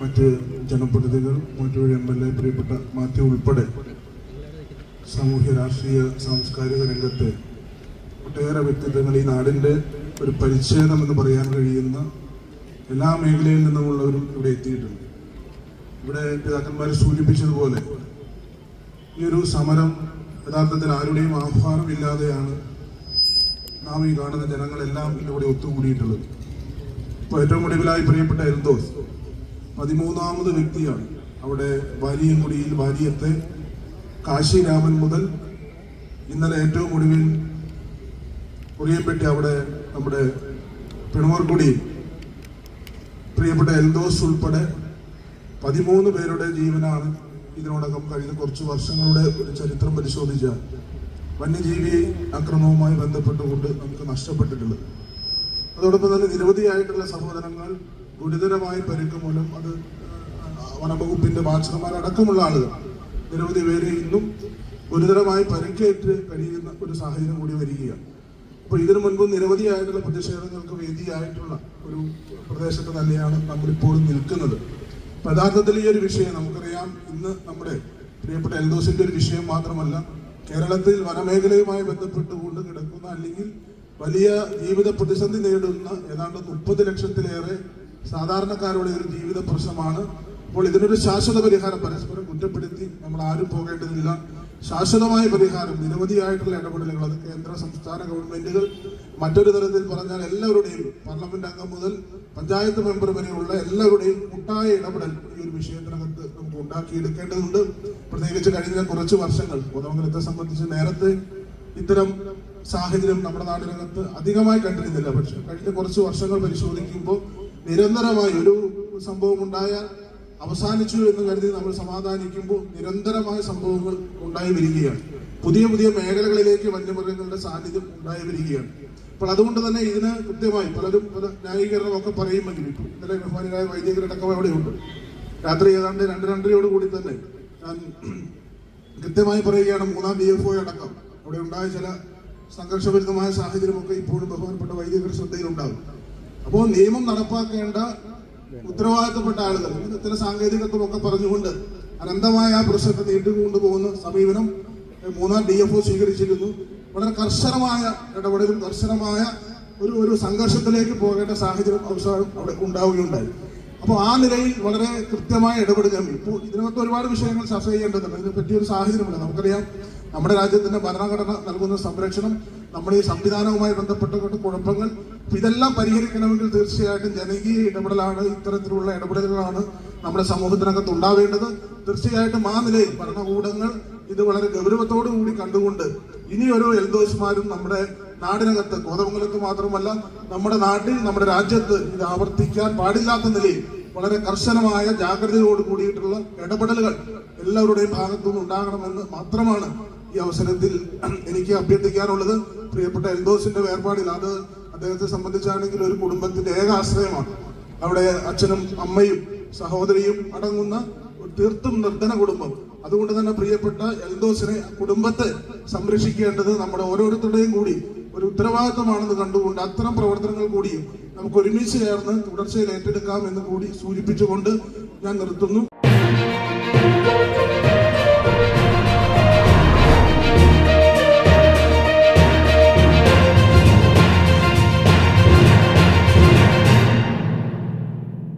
മറ്റ് ജനപ്രതിനിധികൾ മറ്റൊരു എം എൽ എ പ്രിയപ്പെട്ട മാത്യു ഉൾപ്പെടെ സാമൂഹ്യ രാഷ്ട്രീയ സാംസ്കാരിക രംഗത്തെ ഒട്ടേറെ വ്യക്തിത്വങ്ങൾ ഈ നാടിന്റെ ഒരു പരിച്ഛേദം എന്ന് പറയാൻ കഴിയുന്ന എല്ലാ മേഖലയിൽ നിന്നുമുള്ളവരും ഇവിടെ എത്തിയിട്ടുണ്ട്. ഇവിടെ പിതാക്കന്മാർ സൂചിപ്പിച്ചതുപോലെ ഈ ഒരു സമരം യഥാർത്ഥത്തിൽ ആരുടെയും ആഹ്വാനമില്ലാതെയാണ് നാം ഈ കാണുന്ന ജനങ്ങളെല്ലാം ഇവിടെ ഒത്തുകൂടിയിട്ടുള്ളത്. ഇപ്പോൾ ഏറ്റവും ഒടുവിലായി പ്രിയപ്പെട്ട എൽദോസ് പതിമൂന്നാമത് വ്യക്തിയാണ്. അവിടെ വാരിയൻകുടിയിൽ വാരിയത്തെ കാശിരാമൻ മുതൽ ഇന്നലെ ഏറ്റവും ഒടുവിൽ കുറിയപ്പെട്ടി അവിടെ നമ്മുടെ പിണവർക്കുടി പ്രിയപ്പെട്ട എൽദോസ് ഉൾപ്പെടെ പതിമൂന്ന് പേരുടെ ജീവനാണ് ഇതിനോടകം കഴിഞ്ഞ കുറച്ച് വർഷങ്ങളുടെ ഒരു ചരിത്രം പരിശോധിച്ചാൽ വന്യജീവി അക്രമവുമായി ബന്ധപ്പെട്ടുകൊണ്ട് നമുക്ക് നഷ്ടപ്പെട്ടിട്ടുള്ളത്. അതോടൊപ്പം തന്നെ നിരവധിയായിട്ടുള്ള സഹോദരങ്ങൾ ഗുരുതരമായ പരിക്ക് മൂലം അത് വനംവകുപ്പിന്റെ വാച്ചർമാരടക്കമുള്ള ആളുകൾ നിരവധി പേര് ഇന്നും ഗുരുതരമായി പരിക്കേറ്റ് കഴിയുന്ന ഒരു സാഹചര്യം കൂടി വരികയാണ്. അപ്പോൾ ഇതിനു മുൻപ് നിരവധിയായിട്ടുള്ള പ്രതിഷേധങ്ങൾക്ക് വേദിയായിട്ടുള്ള ഒരു പ്രദേശത്ത് തന്നെയാണ് നമ്മൾ ഇപ്പോഴും നിൽക്കുന്നത് യഥാർത്ഥത്തിൽ ഈ ഒരു വിഷയം നമുക്കറിയാം ഇന്ന് നമ്മുടെ പ്രിയപ്പെട്ട എൽദോസിന്റെ ഒരു വിഷയം മാത്രമല്ല കേരളത്തിൽ വനമേഖലയുമായി ബന്ധപ്പെട്ടുകൊണ്ട് കിടക്കുന്ന അല്ലെങ്കിൽ വലിയ ജീവിത പ്രതിസന്ധി നേടുന്ന ഏതാണ്ട് മുപ്പത് ലക്ഷത്തിലേറെ സാധാരണക്കാരുടെ ഒരു ജീവിത പ്രശ്നമാണ്. അപ്പോൾ ഇതിനൊരു ശാശ്വത പരിഹാരം പരസ്പരം കുറ്റപ്പെടുത്തി നമ്മൾ ആരും പോകേണ്ടതില്ല. ശാശ്വതമായ പരിഹാരം നിരവധിയായിട്ടുള്ള ഇടപെടലുകൾ അത് കേന്ദ്ര സംസ്ഥാന ഗവൺമെന്റുകൾ മറ്റൊരു തരത്തിൽ പറഞ്ഞാൽ എല്ലാവരുടെയും പാർലമെന്റ് അംഗം മുതൽ പഞ്ചായത്ത് മെമ്പർ വരെയുള്ള എല്ലാവരുടെയും കൂട്ടായ ഇടപെടൽ ഈ ഒരു വിഷയത്തിനകത്ത് നമുക്ക് ഉണ്ടാക്കിയെടുക്കേണ്ടതുണ്ട്. പ്രത്യേകിച്ച് കഴിഞ്ഞ കുറച്ച് വർഷങ്ങൾ കോതമംഗലത്തെ സംബന്ധിച്ച് നേരത്തെ ഇത്തരം സാഹചര്യം നമ്മുടെ നാടിനകത്ത് അധികമായി കണ്ടിരുന്നില്ല. പക്ഷെ കഴിഞ്ഞ കുറച്ച് വർഷങ്ങൾ പരിശോധിക്കുമ്പോൾ നിരന്തരമായി ഒരു സംഭവം ഉണ്ടായാൽ അവസാനിച്ചു എന്ന് കരുതി നമ്മൾ സമാധാനിക്കുമ്പോൾ നിരന്തരമായ സംഭവങ്ങൾ ഉണ്ടായി വരികയാണ്. പുതിയ പുതിയ മേഖലകളിലേക്ക് വന്യമൃഗങ്ങളുടെ സാന്നിധ്യം ഉണ്ടായി വരികയാണ്. അപ്പോൾ അതുകൊണ്ട് തന്നെ ഇതിന് കൃത്യമായി പലരും പല ന്യായീകരണമൊക്കെ പറയുമെങ്കിലും ഇപ്പോൾ ഇന്നലെ ബഹുമാനികളായ വൈദികരടക്കം അവിടെയുണ്ട്. രാത്രി ഏതാണ്ട് രണ്ട് രണ്ടരയോട് കൂടി തന്നെ ഞാൻ കൃത്യമായി പറയുകയാണ് മൂന്നാം ഡി എഫ് ഒ അടക്കം. അവിടെ ഉണ്ടായ ചില സംഘർഷഭരിതമായ സാഹചര്യമൊക്കെ ഇപ്പോഴും ബഹുമാനപ്പെട്ട വൈദികർ ശ്രദ്ധയിലുണ്ടാകും. അപ്പോൾ നിയമം നടപ്പാക്കേണ്ട ഉത്തരവാദിത്തപ്പെട്ട ആളുകൾ ഇത്തരം സാങ്കേതികത്വം ഒക്കെ പറഞ്ഞുകൊണ്ട് അനന്തമായ ആ പ്രശ്നത്തെ നീണ്ടുകൊണ്ടു പോകുന്ന സമീപനം മൂന്നാർ മൂന്നാം ഡി എഫ് ഒ സ്വീകരിച്ചിരുന്നു. വളരെ കർശനമായ ഇടപെടലും കർശനമായ ഒരു ഒരു സംഘർഷത്തിലേക്ക് പോകേണ്ട സാഹചര്യം അവസാനം അവിടെ ഉണ്ടാവുകയുണ്ടായി. അപ്പോൾ ആ നിലയിൽ വളരെ കൃത്യമായ ഇടപെടുക ഇപ്പോൾ ഇതിനകത്ത് ഒരുപാട് വിഷയങ്ങൾ ചർച്ച ചെയ്യേണ്ടതുണ്ട്. ഇതിനെ പറ്റിയൊരു സാഹചര്യമില്ല. നമുക്കറിയാം നമ്മുടെ രാജ്യത്തിന്റെ ഭരണഘടന നൽകുന്ന സംരക്ഷണം നമ്മുടെ ഈ സംവിധാനവുമായി ബന്ധപ്പെട്ട കുഴപ്പങ്ങൾ ഇതെല്ലാം പരിഹരിക്കണമെങ്കിൽ തീർച്ചയായിട്ടും ജനകീയ ഇടപെടലാണ് ഇത്തരത്തിലുള്ള ഇടപെടലുകളാണ് നമ്മുടെ സമൂഹത്തിനകത്ത് ഉണ്ടാവേണ്ടത്. തീർച്ചയായിട്ടും ആ നിലയിൽ ഭരണകൂടങ്ങൾ ഇത് വളരെ ഗൗരവത്തോടു കൂടി കണ്ടുകൊണ്ട് ഇനിയൊരു എൽദോസ്മാരും നമ്മുടെ നാടിനകത്ത് കോതമംഗലത്ത് മാത്രമല്ല നമ്മുടെ നാട്ടിൽ നമ്മുടെ രാജ്യത്ത് ഇത് ആവർത്തിക്കാൻ പാടില്ലാത്ത നിലയിൽ വളരെ കർശനമായ ജാഗ്രതയോട് കൂടിയിട്ടുള്ള ഇടപെടലുകൾ എല്ലാവരുടെയും ഭാഗത്തുനിന്ന് ഉണ്ടാകണമെന്ന് മാത്രമാണ് ഈ അവസരത്തിൽ എനിക്ക് അഭ്യർത്ഥിക്കാനുള്ളത്. പ്രിയപ്പെട്ട എൽദോസിന്റെ വേർപാടിൽ അത് അദ്ദേഹത്തെ സംബന്ധിച്ചാണെങ്കിൽ ഒരു കുടുംബത്തിന്റെ ഏക ആശ്രയമാണ് അവിടെ അച്ഛനും അമ്മയും സഹോദരിയും അടങ്ങുന്ന തീർത്തും നിർധന കുടുംബം. അതുകൊണ്ട് തന്നെ പ്രിയപ്പെട്ട എൽദോസിനെ കുടുംബത്തെ സംരക്ഷിക്കേണ്ടത് നമ്മുടെ ഓരോരുത്തരുടെയും കൂടി ഒരു ഉത്തരവാദിത്തമാണെന്ന് കണ്ടുകൊണ്ട് അത്തരം പ്രവർത്തനങ്ങൾ കൂടിയും നമുക്ക് ഒരുമിച്ച് ചേർന്ന് തുടർച്ചയിൽ ഏറ്റെടുക്കാം എന്ന് കൂടി സൂചിപ്പിച്ചുകൊണ്ട് ഞാൻ നിർത്തുന്നു.